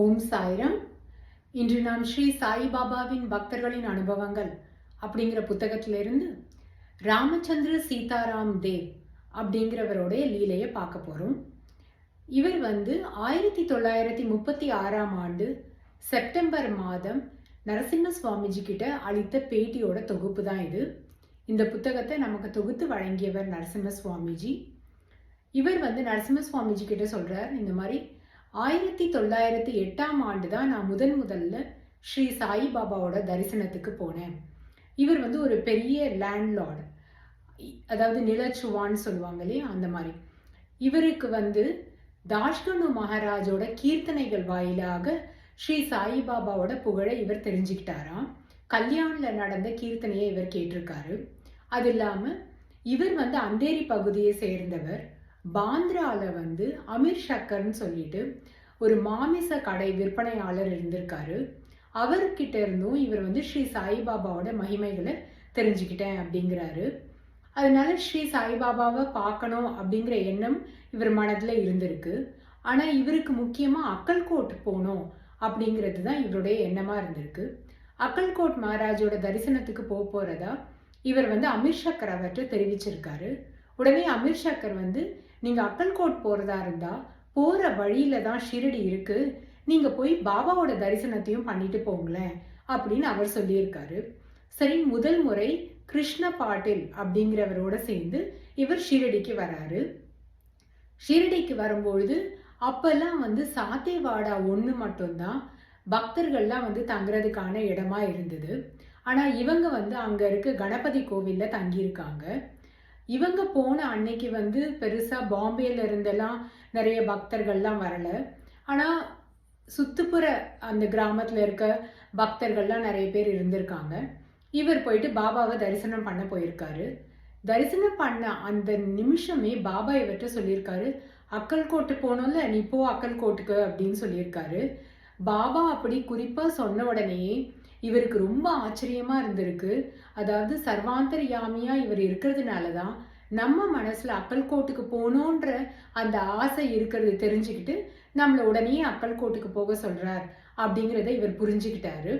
ஓம் சாய்ராம். இன்று நாம் ஸ்ரீ சாய்பாபாவின் பக்தர்களின் அனுபவங்கள் அப்படிங்கிற புத்தகத்திலிருந்து ராமச்சந்திர சீதாராம் தேவ் அப்படிங்கிறவருடைய லீலையை பார்க்க போகிறோம் இவர் வந்து ஆயிரத்தி தொள்ளாயிரத்தி முப்பத்தி ஆறாம் ஆண்டு செப்டம்பர் மாதம் நரசிம்ம சுவாமிஜி கிட்ட அளித்த பேட்டியோட தொகுப்பு தான் இது. இந்த புத்தகத்தை நமக்கு தொகுத்து வழங்கியவர் நரசிம்ம சுவாமிஜி. இவர் வந்து நரசிம்ம சுவாமிஜி கிட்ட சொல்கிறார் இந்த மாதிரி ஆயிரத்தி தொள்ளாயிரத்தி எட்டாம் ஆண்டு தான் நான் முதன் முதல்ல ஸ்ரீ சாய்பாபாவோட தரிசனத்துக்கு போனேன். இவர் வந்து ஒரு பெரிய லேண்ட்லார்டு அதாவது நிலச்சுவான்னு சொல்லுவாங்க இல்லையா அந்த மாதிரி. இவருக்கு வந்து தாஷ்கனு மகாராஜோட கீர்த்தனைகள் வாயிலாக ஸ்ரீ சாய்பாபாவோட புகழை இவர் தெரிஞ்சுக்கிட்டாராம். கல்யாணில் நடந்த கீர்த்தனையை இவர் கேட்டிருக்காரு. அது இல்லாமல் இவர் வந்து அந்தேரி பகுதியை சேர்ந்தவர். பாந்திராவில் வந்து அமீர் ஷக்கர்னு சொல்லிட்டு ஒரு மாமிச கடை விற்பனையாளர் இருந்திருக்காரு. அவர்கிட்ட இருந்தும் இவர் வந்து ஸ்ரீ சாய்பாபாவோட மகிமைகளை தெரிஞ்சுக்கிட்டேன் அப்படிங்கிறாரு. அதனால ஸ்ரீ சாய்பாபாவை பார்க்கணும் அப்படிங்கிற எண்ணம் இவர் மனதில் இருந்திருக்கு. ஆனால் இவருக்கு முக்கியமாக அக்கல்கோட் போகணும் அப்படிங்கிறது தான் இவருடைய எண்ணமாக இருந்திருக்கு. அக்கல்கோட் மகாராஜோட தரிசனத்துக்கு போக போகிறதா இவர் வந்து அமீர் சக்கர் அவர்கிட்ட தெரிவிச்சிருக்காரு. உடனே அமீர் சக்கர் வந்து நீங்கள் அக்கல்கோட் போகிறதா இருந்தால் போகிற வழியில தான் ஷிரடி இருக்குது நீங்கள் போய் பாபாவோட தரிசனத்தையும் பண்ணிட்டு போங்களேன் அப்படின்னு அவர் சொல்லியிருக்காரு. சரி முதல் முறை கிருஷ்ண பாட்டில் அப்படிங்கிறவரோட சேர்ந்து இவர் ஷிரடிக்கு வராரு. ஷிரடிக்கு வரும்பொழுது அப்பெல்லாம் வந்து சாத்தேவாடா ஒன்று மட்டும்தான் பக்தர்கள்லாம் வந்து தங்குறதுக்கான இடமா இருந்தது. ஆனால் இவங்க வந்து அங்கே இருக்க கணபதி கோவிலில் தங்கியிருக்காங்க. இவங்க போன அன்னைக்கு வந்து பெருசாக பாம்பேல இருந்தெல்லாம் நிறைய பக்தர்கள்லாம் வரல. ஆனால் சுத்துப்புற அந்த கிராமத்தில் இருக்க பக்தர்கள்லாம் நிறைய பேர் இருந்திருக்காங்க. இவர் போயிட்டு பாபாவை தரிசனம் பண்ண போயிருக்காரு. தரிசனம் பண்ண அந்த நிமிஷமே பாபா இவர்கிட்ட சொல்லியிருக்காரு அக்கல் கோட்டு போனோம்ல நீ போ அக்கல் கோட்டுக்கு அப்படின்னு சொல்லியிருக்காரு. பாபா அப்படி குறிப்பாக சொன்ன உடனேயே இவருக்கு ரொம்ப ஆச்சரியமா இருந்திருக்கு. அதாவது சர்வாந்தரியாமியா இவர் இருக்கிறதுனால தான் நம்ம மனசுல அக்கல்கோட்டுக்கு போகணுன்ற அந்த ஆசை இருக்கிறது தெரிஞ்சுக்கிட்டு நம்மளை உடனே அக்கல்கோட்டுக்கு போக சொல்றார் அப்படிங்கிறத இவர் புரிஞ்சுக்கிட்டாரு.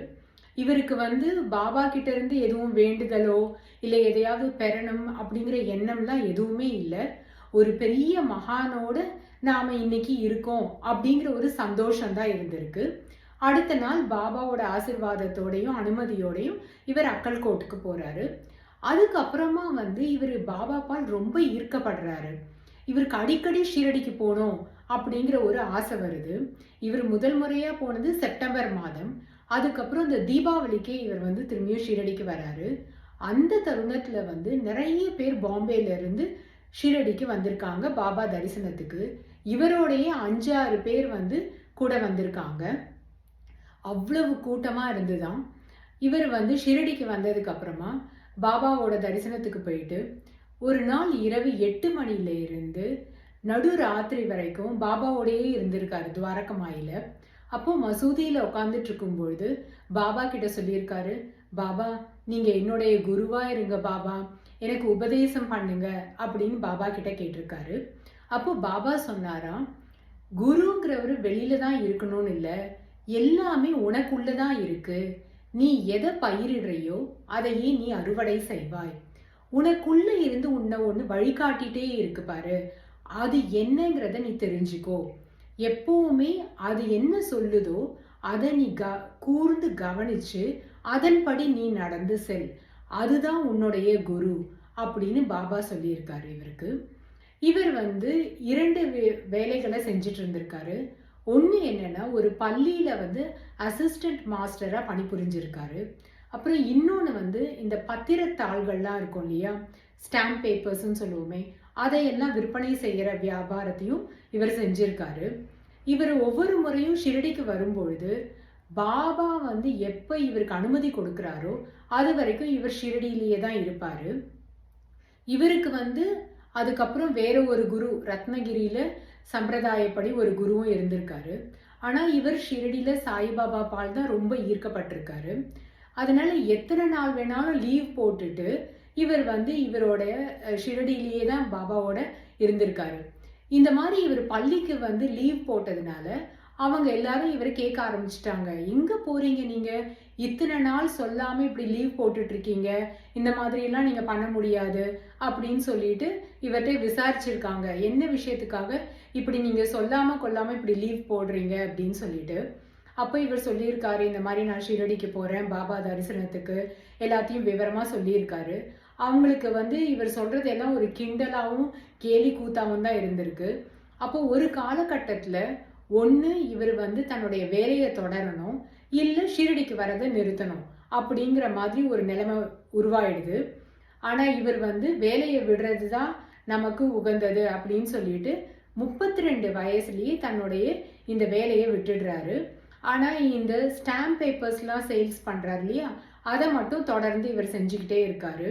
இவருக்கு வந்து பாபா கிட்ட இருந்து எதுவும் வேண்டுதலோ இல்லை எதையாவது பெறணும் அப்படிங்கிற எண்ணம்லாம் எதுவுமே இல்லை. ஒரு பெரிய மகானோட நாம இன்னைக்கு இருக்கோம் அப்படிங்கிற ஒரு சந்தோஷம் தான் இருந்திருக்கு. அடுத்த நாள் பாபாவோட ஆசிர்வாதத்தோடையும் அனுமதியோடையும் இவர் அக்கல்கோட்டுக்கு போறாரு. அதுக்கப்புறமா வந்து இவர் பாபா பால் ரொம்ப ஈர்க்கப்படுறாரு. இவருக்கு அடிக்கடி ஷீரடிக்கு போகணும் அப்படிங்கிற ஒரு ஆசை வருது. இவர் முதல் முறையாக போனது செப்டம்பர் மாதம். அதுக்கப்புறம் இந்த தீபாவளிக்கே இவர் வந்து திரும்பியும் ஷீரடிக்கு வராரு. அந்த தருணத்தில் வந்து நிறைய பேர் பாம்பேலேருந்து ஷீரடிக்கு வந்திருக்காங்க பாபா தரிசனத்துக்கு. இவரோடைய அஞ்சாறு பேர் வந்து கூட வந்திருக்காங்க. அவ்வளவு கூட்டமாக இருந்துதான். இவர் வந்து ஷிரடிக்கு வந்ததுக்கு அப்புறமா பாபாவோட தரிசனத்துக்கு போயிட்டு ஒரு நாள் இரவு எட்டு மணியில இருந்து நடு ராத்திரி வரைக்கும் பாபாவோடையே இருந்திருக்காரு துவாரகமாயில. அப்போ மசூதியில் உட்காந்துட்டு இருக்கும்பொழுது பாபா கிட்ட சொல்லியிருக்காரு பாபா நீங்க என்னுடைய குருவா இருங்க பாபா எனக்கு உபதேசம் பண்ணுங்க அப்படின்னு பாபா கிட்ட கேட்டிருக்காரு. அப்போ பாபா சொன்னாராம் குருங்கிறவர் வெளியில தான் இருக்கணும்னு இல்லை எல்லாமே உனக்குள்ளதான் இருக்கு. நீ எதை பயிரிடுறையோ அதையே நீ அறுவடை செய்வாய். உனக்குள்ள இருந்து உன்னை ஒன்று வழிகாட்டிட்டே இருக்கு பாரு. அது என்னங்கிறத நீ தெரிஞ்சுக்கோ. எப்பவுமே அது என்ன சொல்லுதோ அதை நீ க கூர்ந்து கவனிச்சு அதன்படி நீ நடந்து செல். அதுதான் உன்னுடைய குரு அப்படின்னு பாபா சொல்லியிருக்காரு இவருக்கு. இவர் வந்து இரண்டு வே- வேலைகளை செஞ்சுட்டு இருந்திருக்காரு. ஒன்று என்னென்னா ஒரு பள்ளியில் வந்து அசிஸ்டன்ட் மாஸ்டராக பணிபுரிஞ்சிருக்காரு. அப்புறம் இன்னொன்று வந்து இந்த பத்திரத்தாள்கள்லாம் இருக்கும் இல்லையா? ஸ்டாம்ப் பேப்பர்ஸ்ன்னு சொல்லுவோமே அதையெல்லாம் விற்பனை செய்கிற வியாபாரத்தையும் இவர் செஞ்சிருக்காரு. இவர் ஒவ்வொரு முறையும் ஷிரடிக்கு வரும்பொழுது பாபா வந்து எப்போ இவருக்கு அனுமதி கொடுக்குறாரோ அது வரைக்கும் இவர் ஷிரடியிலேயே தான் இருப்பார். இவருக்கு வந்து அதுக்கப்புறம் வேற ஒரு குரு ரத்னகிரியில் சம்பிரதாயப்படி ஒரு குருவும் இருந்திருக்காரு. ஆனால் இவர் ஷிரடியில் சாய்பாபா பால் தான் ரொம்ப ஈர்க்கப்பட்டிருக்காரு. அதனால எத்தனை நாள் வேணாலும் லீவ் போட்டுட்டு இவர் வந்து இவரோட ஷிரடியிலேயே தான் பாபாவோட இருந்திருக்காரு. இந்த மாதிரி இவர் பள்ளிக்கு வந்து லீவ் போட்டதுனால அவங்க எல்லாரும் இவரை கேட்க ஆரம்பிச்சிட்டாங்க. எங்க போறீங்க நீங்க? இத்தனை நாள் சொல்லாம இப்படி லீவ் போட்டுட்டு இருக்கீங்க இந்த மாதிரிலாம் நீங்கள் நீங்க பண்ண முடியாது. அப்படின்னு சொல்லிட்டு இவர்கிட்ட விசாரிச்சிருக்காங்க. என்ன விஷயத்துக்காக இப்படி நீங்க சொல்லாம கொல்லாமல் இப்படி லீவ் போடுறீங்க? அப்படின்னு சொல்லிட்டு. அப்போ இவர் சொல்லியிருக்காரு இந்த மாதிரி நான் ஷீரடிக்கு போறேன் பாபா தரிசனத்துக்கு எல்லாத்தையும் விவரமா சொல்லியிருக்காரு. அவங்களுக்கு வந்து இவர் சொல்றது எல்லாம் ஒரு கிண்டலாவும் கேலி கூத்தாவும் தான் இருந்திருக்கு. அப்போ ஒரு காலகட்டத்தில் ஒன்று இவர் வந்து தன்னுடைய வேலையை தொடரணும் இல்லை ஷீரடிக்கு வரதை நிறுத்தணும் அப்படிங்கிற மாதிரி ஒரு நிலைமை உருவாயிடுது. ஆனால் இவர் வந்து வேலையை விடுறது தான் நமக்கு உகந்தது அப்படின்னு சொல்லிட்டு முப்பத்தி ரெண்டு வயசுலேயே தன்னுடைய இந்த வேலையை விட்டுடுறாரு. ஆனால் இந்த ஸ்டாம்ப் பேப்பர்ஸ்லாம் சேல்ஸ் பண்ணுறாரு இல்லையா? அதை மட்டும் தொடர்ந்து இவர் செஞ்சுக்கிட்டே இருக்காரு.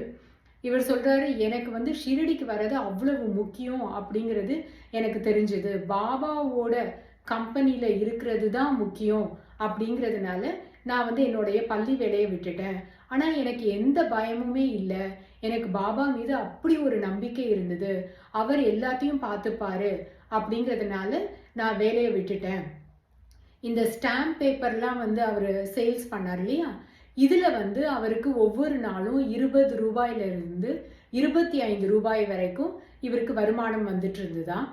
இவர் சொல்கிறாரு எனக்கு வந்து ஷிரடிக்கு வர்றது அவ்வளவு முக்கியம் அப்படிங்கிறது எனக்கு தெரிஞ்சது. பாபாவோட கம்பெனியில் இருக்கிறது தான் முக்கியம் அப்படிங்கிறதுனால நான் வந்து என்னுடைய பள்ளி வேலையை விட்டுட்டேன். ஆனால் எனக்கு எந்த பயமுமே இல்லை. எனக்கு பாபா மீது அப்படி ஒரு நம்பிக்கை இருந்தது. அவர் எல்லாத்தையும் பார்த்துப்பாரு அப்படிங்கிறதுனால நான் வேலையை விட்டுட்டேன். இந்த ஸ்டாம்ப் பேப்பர்லாம் வந்து அவர் சேல்ஸ் பண்ணார் இல்லையா? இதில் வந்து அவருக்கு ஒவ்வொரு நாளும் இருபது ரூபாயிலிருந்து இருபத்தி ஐந்து ரூபாய் வரைக்கும் இவருக்கு வருமானம் வந்துட்டு இருந்துதான்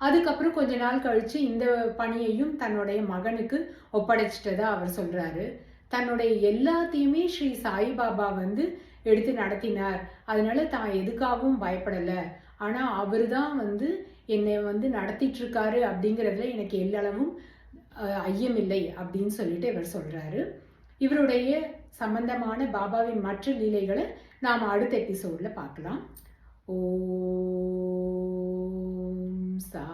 அதுக்கப்புறம் கொஞ்ச நாள் கழித்து இந்த பணியையும் தன்னுடைய மகனுக்கு ஒப்படைச்சிட்டதா அவர் சொல்கிறாரு தன்னுடைய எல்லாத்தையுமே ஸ்ரீ சாய்பாபா வந்து எடுத்து நடத்தினார். அதனால தான் எதுக்காகவும் பயப்படலை. ஆனால் அவர் தான் வந்து என்னை வந்து நடத்திட்டுருக்காரு அப்படிங்கிறதுல எனக்கு எல்லளவும் ஐயமில்லை அப்படின்னு சொல்லிட்டு இவர் சொல்கிறாரு இவருடைய சம்பந்தமான பாபாவின் மற்ற லீலைகளை நாம் அடுத்த எபிசோடில் பார்க்கலாம். ஓம் சா